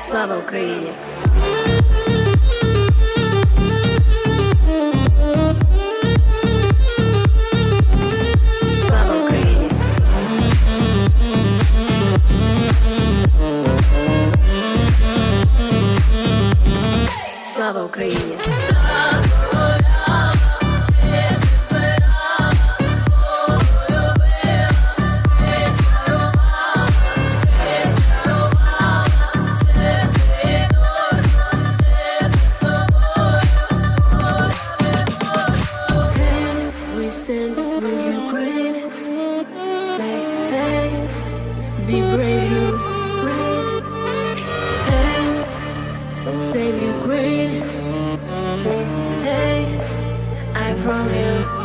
Слава Україні! Слава Україні! Слава Україні! is a. Say, hey, be brave. Hey, save. Say, hey, I'm from you.